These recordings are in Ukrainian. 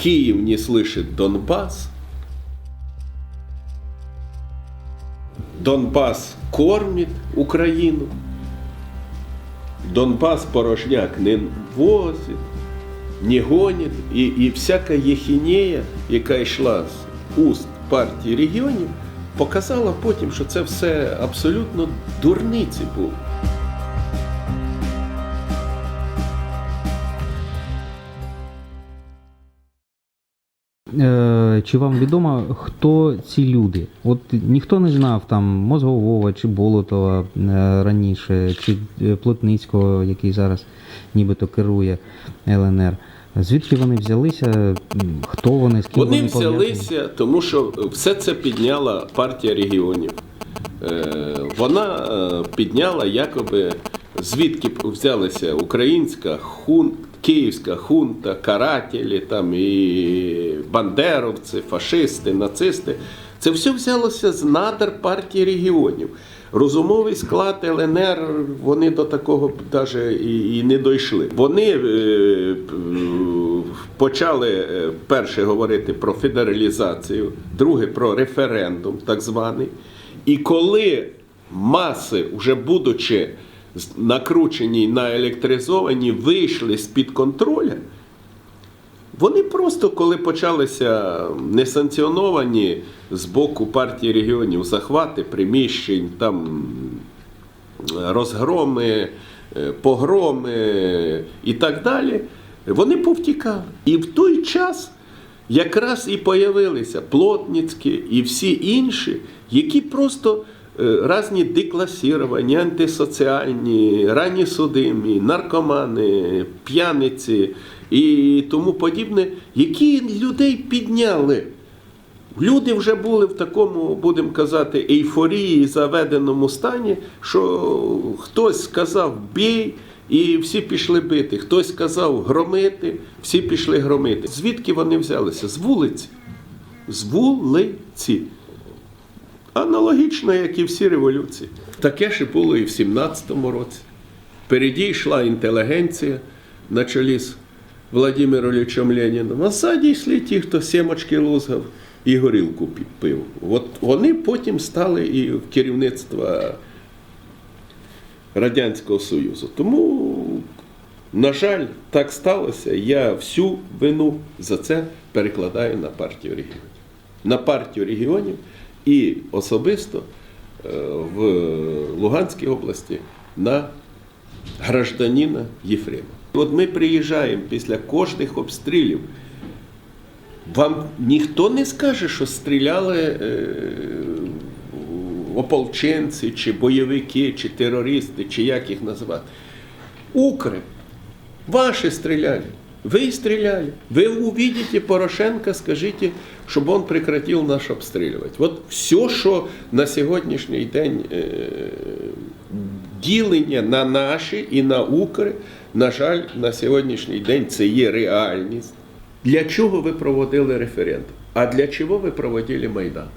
Киев не слышит Донбасс. Донбас кормить Україну. Донбас порожняк не возить, не гонить. І, і всяка єхінея, яка йшла з уст партії регіонів, показала потім, що це все абсолютно дурниці було. Чи вам відомо, хто ці люди? От ніхто не знав там Мозгового чи Болотова е, раніше, чи е, Плотницького, який зараз нібито керує ЛНР. Звідки вони взялися? Хто вони, з ким Вони вони взялися, тому що все це підняла партія регіонів. Е, Вона е, підняла якоби звідки б взялися українська хун, київська хунта, карателі, там і бандеровці, фашисти, нацисти. Це все взялося з надр партії регіонів. Розумовий склад ЛНР вони до такого навіть і, не дійшли. Вони е, почали е, перше говорити про федералізацію, друге про референдум, так званий. І коли маси, вже будучи накручені наелектризовані, вийшли з-під контроля, вони просто, коли почалися несанкціоновані з боку партії регіонів захвати приміщень, там розгроми, е, погроми і так далі, вони повтікали. І в той час якраз і появилися Плотницькі і всі інші, які просто е, разні декласіровані, антисоціальні, ранні судимі, наркомани, п'яниці і тому подібне, які людей підняли. Люди вже були в такому, будемо казати, ейфорії, заведеному стані, що хтось сказав бій, і всі пішли бити. Хтось сказав громити, всі пішли громити. Звідки вони взялися? З вулиці. З вулиці. Аналогічно, як і всі революції. Таке і було і в 17-му році. Впереді йшла інтелігенція на чолі з Владимиром Іллічем Леніном, а ззаді йшли ті, хто сімочки лузгав і горілку пив. От вони потім стали і в керівництво Радянського Союзу. Тому, на жаль, так сталося. Я всю вину за це перекладаю на партію регіонів. На партію регіонів і особисто е, в Луганській області на гражданина Єфрема. От ми приїжджаємо після кожних обстрілів. Вам ніхто не скаже, що стріляли е, ополченці, чи бойовики, чи терористи, чи як їх називати. Укры. Ваши стреляли. Вы стреляли. Вы увидите Порошенко, скажите, чтобы он прекратил нас обстрілювати. От все, що на сьогоднішній день е, ділення на наші і на Укри, на жаль, на сьогоднішній день це є реальність. Для чого ви проводили референдум? А для чого ви проводили Майдан?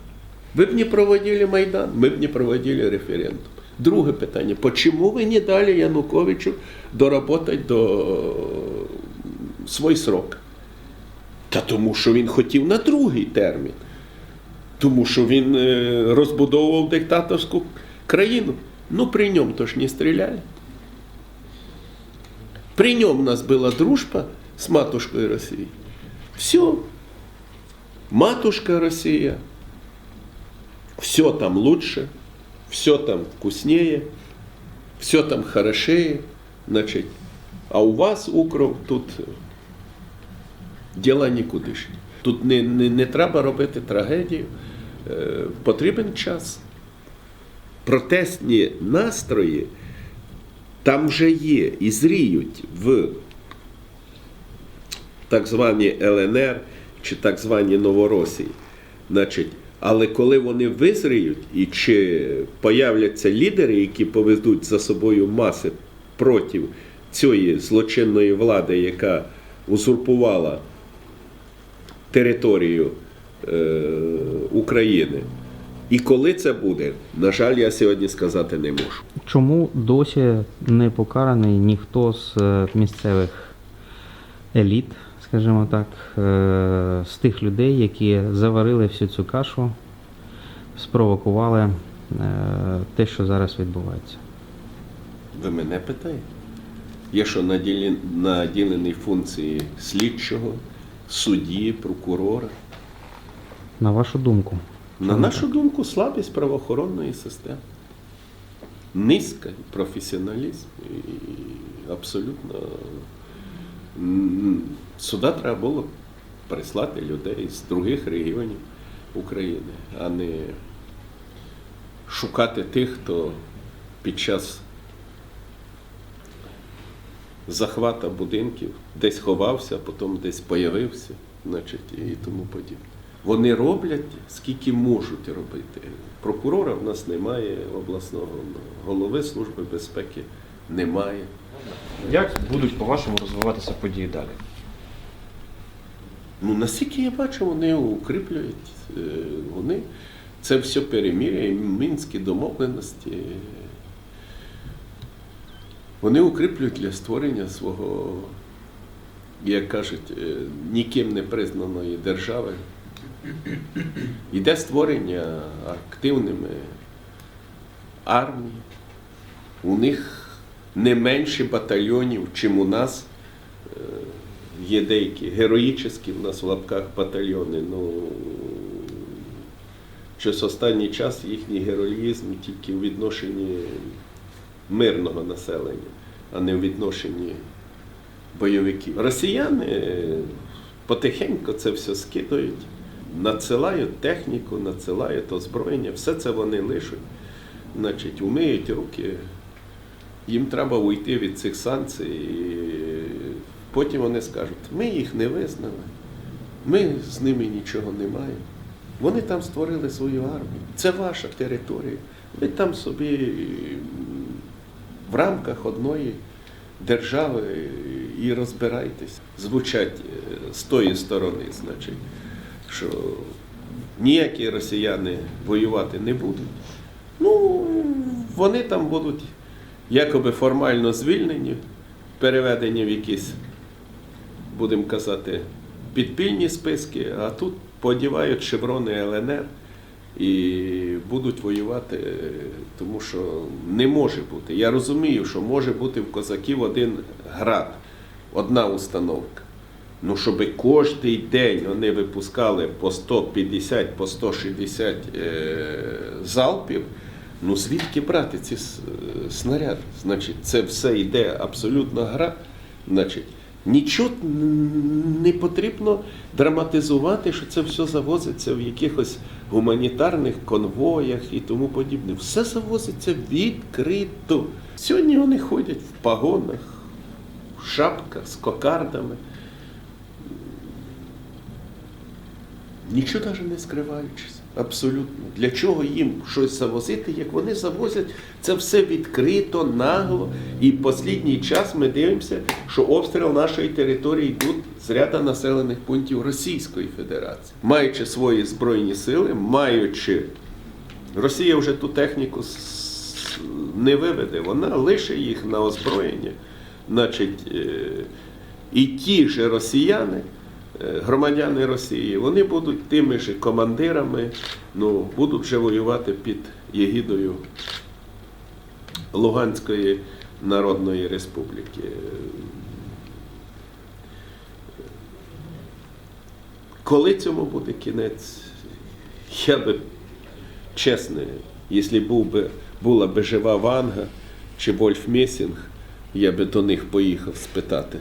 Ви б не проводили Майдан, ми б не проводили референдум. Друге питання: почему ви не дали Януковичу доработати до свій срок? Та тому, що він хотів на другий термін. Тому що він е, розбудовував диктаторську країну. Ну, при ньому то ж не стріляли. При ньому у нас була дружба з матушкою Росії. Все. Матушка Росія. Все там лучше, все там вкуснее, все там хорошее. Значить, а у вас, Укров, тут діла нікудишні. Тут не, не, не треба робити трагедію. Е, потрібен час. Протестні настрої там вже є і зріють в так звані ЛНР чи так звані Новоросії. Значить, але коли вони визріють і чи появляться лідери, які поведуть за собою маси проти цієї злочинної влади, яка узурпувала територію е, України. І коли це буде, на жаль, я сьогодні сказати не можу. Чому досі не покараний ніхто з е, місцевих еліт, скажімо так, е, з тих людей, які заварили всю цю кашу, спровокували е, те, що зараз відбувається. Ви мене питаєте? Я що наділен- наділений функції слідчого, судді, прокурора. На вашу думку, На нашу думку, слабість правоохоронної системи. Низька професіоналізм і абсолютно сюди треба було прислати людей з других регіонів України, а не шукати тих, хто під час захвата будинків десь ховався, потім десь появився, значить, і тому подібне. Вони роблять скільки можуть робити. Прокурора в нас немає, обласного голови Служби безпеки немає. Як будуть, по-вашому, розвиватися події далі? Ну, наскільки я бачу, вони укріплюють, е, вони це все перемір'я, мінські домовленості. Вони укріплюють для створення свого, як кажуть, е, ніким не признаної держави. Йде створення активними армії. У них не менше батальйонів, чим у нас. Е, Є деякі героїчні в нас в лапках батальйони. Ну, щось останній час їхній героїзм тільки в відношенні мирного населення, а не в відношенні бойовиків. Росіяни е, потихеньку це все скидають, надсилають техніку, надсилають озброєння, все це вони лишуть, значить, умиють руки. Їм треба уйти від цих санкцій. І потім вони скажуть, ми їх не визнали, ми з ними нічого не маємо. Вони там створили свою армію. Це ваша територія. Ви там собі в рамках одної держави і розбирайтесь. Звучать е, з тої сторони, значить, що ніякі росіяни воювати не будуть. Ну, вони там будуть якоби формально звільнені, переведені в якісь, будемо казати, підпільні списки, а тут подівають шеврони ЛНР і будуть воювати, тому що не може бути. Я розумію, що може бути в козаків один град, одна установка. Ну, щоб кожен день вони випускали по 150, по 160 е, залпів, ну звідки брати ці е, снаряди? Значить, це все йде абсолютно гра. Значить, нічого не потрібно драматизувати, що це все завозиться в якихось гуманітарних конвоях і тому подібне. Все завозиться відкрито. Сьогодні вони ходять в пагонах, в шапках з кокардами. Нічого навіть не скриваючись. Абсолютно. Для чого їм щось завозити, як вони завозять це все відкрито, нагло. І в останній час ми дивимося, що обстріл нашої території йдуть з ряда населених пунктів Російської Федерації, маючи свої збройні сили, маючи Росія вже ту техніку не виведе, вона лише їх на озброєння. Значить, е, і ті ж росіяни, громадяни Росії, вони будуть тими ж командирами, ну, будуть вже воювати під єгідою Луганської Народної Республіки. Коли цьому буде кінець, я би чесно, якщо був би, була би жива Ванга чи Вольф Месінг, я би до них поїхав спитати,